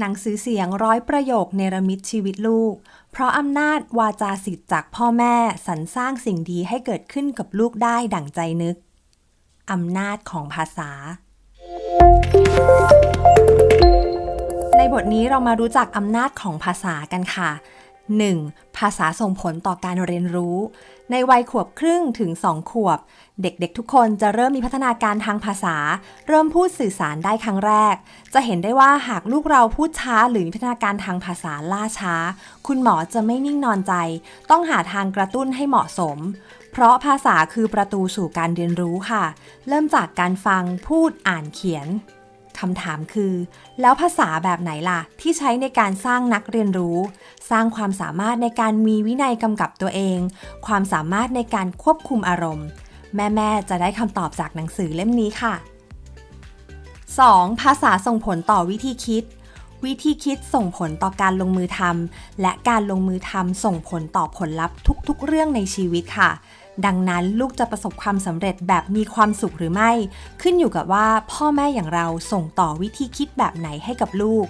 หนังสือเสียงร้อยประโยคเนรมิตชีวิตลูก เพราะอำนาจวาจาสิทธิ์จากพ่อแม่สรรสร้างสิ่งดีให้เกิดขึ้นกับลูกได้ดั่งใจนึก อำนาจของภาษา ในบทนี้เรามารู้จักอำนาจของภาษากันค่ะ 1. ภาษาส่งผลต่อการเรียนรู้ ในวัยขวบครึ่งถึง 2 ขวบ เด็กๆทุกคนจะเริ่มมีพัฒนาการทางภาษา เริ่มพูดสื่อสารได้ครั้งแรก จะเห็นได้ว่าหากลูกเราพูดช้าหรือมีพัฒนาการทางภาษาล่าช้า คุณหมอจะไม่นิ่งนอนใจ ต้องหาทางกระตุ้นให้เหมาะสม เพราะภาษาคือประตูสู่การเรียนรู้ค่ะ เริ่มจากการฟังพูดอ่านเขียน คำถามคือ แล้วภาษาแบบไหนล่ะ ที่ใช้ในการสร้างนักเรียนรู้ สร้างความสามารถในการมีวินัยกำกับตัวเอง ความสามารถในการควบคุมอารมณ์ แม่ๆจะได้คำตอบจากหนังสือเล่มนี้ค่ะ 2. ภาษาส่งผลต่อวิธีคิด วิธีคิดส่งผลต่อการลงมือทำและการลงมือทำส่งผลต่อผลลัพธ์ทุกๆ เรื่องในชีวิตค่ะ ดังนั้นลูกจะประสบความสำเร็จแบบมีความสุขหรือไม่ ขึ้นอยู่กับว่าพ่อแม่อย่างเราส่งต่อวิธีคิดแบบไหนให้กับลูก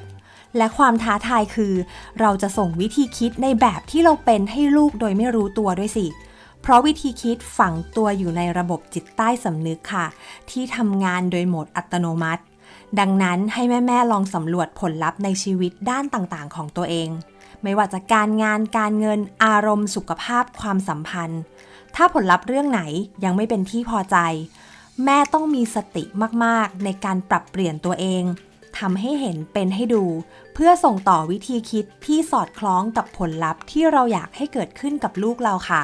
และความท้าทายคือ เราจะส่งวิธีคิดในแบบที่เราเป็นให้ลูกโดยไม่รู้ตัวด้วยสิเพราะวิธีคิดฝังตัวอยู่ในระบบจิตใต้สำนึกค่ะ ที่ทำงานโดยโหมดอัตโนมัติ ดังนั้นให้แม่ ๆ ลองสำรวจผลลัพธ์ในชีวิตด้านต่างๆ ของตัวเอง ไม่ว่าจะการงานการเงินอารมณ์สุขภาพความสัมพันธ์ ถ้าผลลัพธ์เรื่องไหนยังไม่เป็นที่พอใจ แม่ต้องมีสติมากๆ ในการปรับเปลี่ยนตัวเองทำให้เห็นเป็นให้ดู เพื่อส่งต่อวิธีคิดที่สอดคล้องกับผลลัพธ์ที่เราอยากให้เกิดขึ้นกับลูกเราค่ะ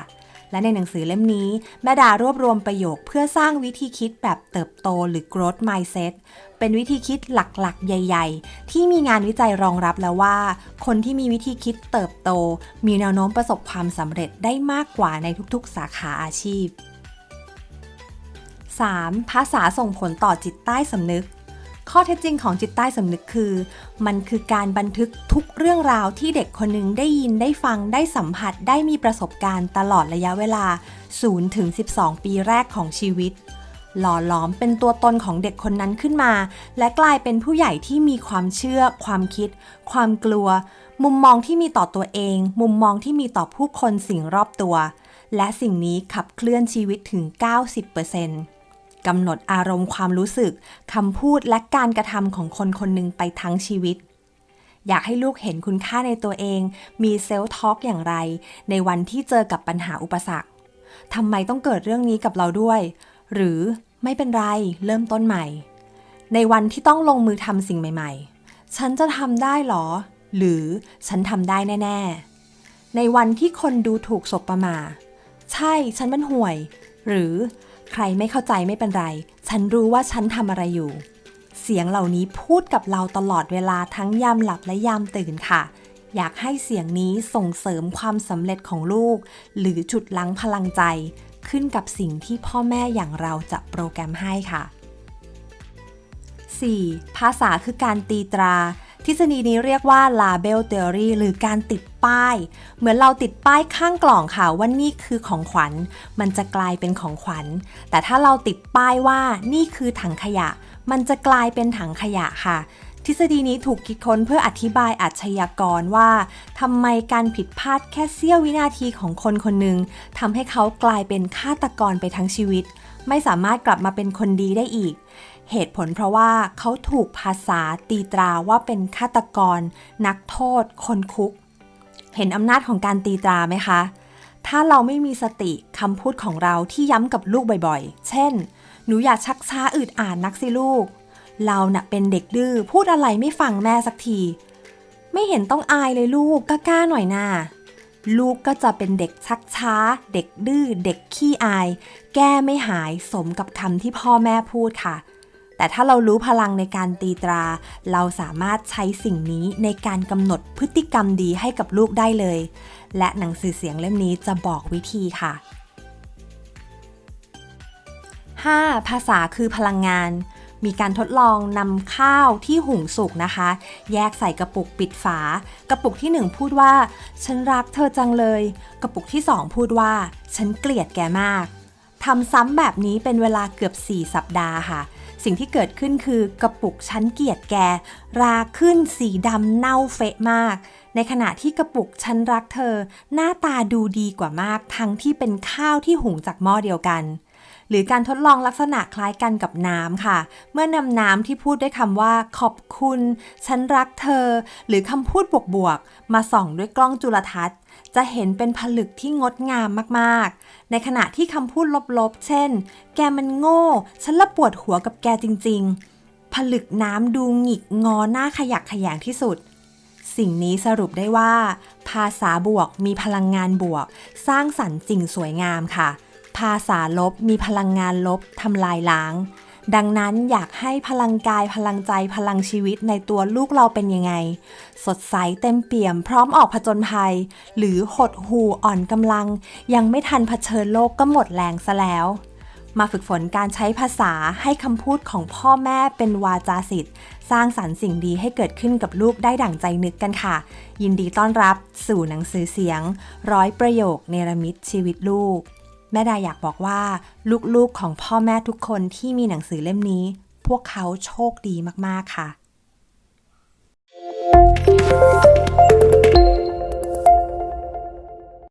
และในหนังสือเล่มนี้ แม่ดารวบรวมประโยคเพื่อสร้างวิธีคิดแบบเติบโตหรือ growth mindset เป็นวิธีคิดหลักๆ ใหญ่ ๆ ที่มีงานวิจัยรองรับแล้วว่า คนที่มีวิธีคิดเติบโต มีแนวโน้มประสบความสำเร็จได้มากกว่าในทุกๆ สาขาอาชีพ 3. ภาษาส่งผลต่อจิตใต้สำนึก ข้อเท็จจริงของจิตใต้สำนึกคือ มันคือการบันทึกทุกเรื่องราวที่เด็กคนหนึ่งได้ยินได้ฟังได้สัมผัสได้มีประสบการณ์ตลอดระยะเวลา0ถึง12 ปีแรกของชีวิต หล่อหลอมเป็นตัวตนของเด็กคนนั้นขึ้นมา และกลายเป็นผู้ใหญ่ที่มีความเชื่อ ความคิด ความกลัว มุมมองที่มีต่อตัวเอง มุมมองที่มีต่อผู้คนสิ่งรอบตัว และสิ่งนี้ขับเคลื่อนชีวิตถึง 90% กำหนดอารมณ์ความรู้สึกคำพูดและการกระทำของคนคนหนึ่งไปทั้งชีวิต อยากให้ลูกเห็นคุณค่าในตัวเอง มีเซลล์ทอล์กอย่างไร ในวันที่เจอกับปัญหาอุปสรรคทำไมต้องเกิดเรื่องนี้กับเราด้วย หรือไม่เป็นไรเริ่มต้นใหม่ ในวันที่ต้องลงมือทำสิ่งใหม่ ๆ ฉันจะทำได้หรอ หรือฉันทำได้แน่ ๆ ในวันที่คนดูถูกศพประมา ใช่ฉันมันห่วย หรือ ใครไม่เข้าใจไม่เป็นไร ฉันรู้ว่าฉันทำอะไรอยู่ เสียงเหล่านี้พูดกับเราตลอดเวลาทั้งยามหลับและยามตื่นค่ะ อยากให้เสียงนี้ส่งเสริมความสำเร็จของลูก หรือจุดลังพลังใจ ขึ้นกับสิ่งที่พ่อแม่อย่างเราจะโปรแกรมให้ค่ะ 4. ภาษาคือการตีตรา ทฤษฎีนี้เรียกว่า label theory หรือการติดป้าย เหมือนเราติดป้ายข้างกล่องค่ะว่านี่คือของขวัญ มันจะกลายเป็นของขวัญ แต่ถ้าเราติดป้ายว่านี่คือถังขยะ มันจะกลายเป็นถังขยะค่ะทฤษฎีนี้ถูกคิดค้นเพื่ออธิบายอาชญากรว่าทำไมการผิดพลาดแค่เสี้ยววินาทีของคนคนหนึ่งทำให้เขากลายเป็นฆาตกรไปทั้งชีวิต ไม่สามารถกลับมาเป็นคนดีได้อีก เหตุผลเพราะว่าเขาถูกภาษาตีตราว่าเป็นฆาตกร นักโทษ คนคุก เห็นอำนาจของการตีตราไหมคะ ถ้าเราไม่มีสติคำพูดของเราที่ย้ำกับลูกบ่อยๆ เช่น หนูอย่าชักช้าอืดอ่านนักสิลูก เราน่ะเป็นเด็กดื้อพูดอะไรไม่ฟังแม่สักที ไม่เห็นต้องอายเลยลูกกล้าๆหน่อยน่าลูกก็จะเป็นเด็กชักช้า เด็กดื้อ เด็กขี้อาย แก้ไม่หายสมกับคำที่พ่อแม่พูดค่ะ แต่ถ้าเรารู้พลังในการตีตรา เราสามารถใช้สิ่งนี้ในการกำหนดพฤติกรรมดีให้กับลูกได้เลย และหนังสือเสียงเล่มนี้จะบอกวิธีค่ะ 5. ภาษาคือพลังงาน มีการทดลองนำข้าวที่หุงสุกนะคะ แยกใส่กระปุกปิดฝา กระปุกที่ 1 พูดว่า ฉันรักเธอจังเลย กระปุกที่ 2 พูดว่า ฉันเกลียดแกมากทำซ้ำแบบนี้เป็นเวลาเกือบ 4 สัปดาห์ค่ะ สิ่งที่เกิดขึ้นคือกระปุกชั้นเกียรติแก ราขึ้นสีดำเน่าเฟะมาก ในขณะที่กระปุกชั้นรักเธอ หน้าตาดูดีกว่ามาก ทั้งที่เป็นข้าวที่หุงจากหม้อเดียวกัน หรือการทดลองลักษณะคล้ายกันกับน้ำค่ะ เมื่อนำน้ำที่พูดด้วยคำว่า ขอบคุณ ฉันรักเธอ หรือคำพูดบวกๆมาส่องด้วยกล้องจุลทรรศน์จะเห็นเป็นผลึกที่งดงามมากๆ ในขณะที่คำพูดลบๆ เช่น แกมันโง่ ฉันละปวดหัวกับแกจริง ๆ ผลึกน้ำดูหงิกงอหน้าขยักขยงที่สุด สิ่งนี้สรุปได้ว่า ภาษาบวกมีพลังงานบวก สร้างสรรค์สิ่งสวยงามค่ะ ภาษาลบมีพลังงานลบทำลายล้าง ดังนั้นอยากให้พลังกายพลังใจพลังชีวิตในตัวลูกเราเป็นยังไง สดใสเต็มเปี่ยม พร้อมออกผจญภัย หรือหดหูอ่อนกำลัง ยังไม่ทันเผชิญโลกก็หมดแรงซะแล้ว มาฝึกฝนการใช้ภาษาให้คำพูดของพ่อแม่เป็นวาจาสิทธิ์สร้างสรรค์สิ่งดีให้เกิดขึ้นกับลูกได้ดั่งใจนึกกันค่ะ ยินดีต้อนรับสู่หนังสือเสียง ร้อยประโยคเนรมิตชีวิตลูก แม่ดาอยากบอกว่า ลูกๆของพ่อแม่ทุกคนที่มีหนังสือเล่มนี้ พวกเขาโชคดีมากๆค่ะ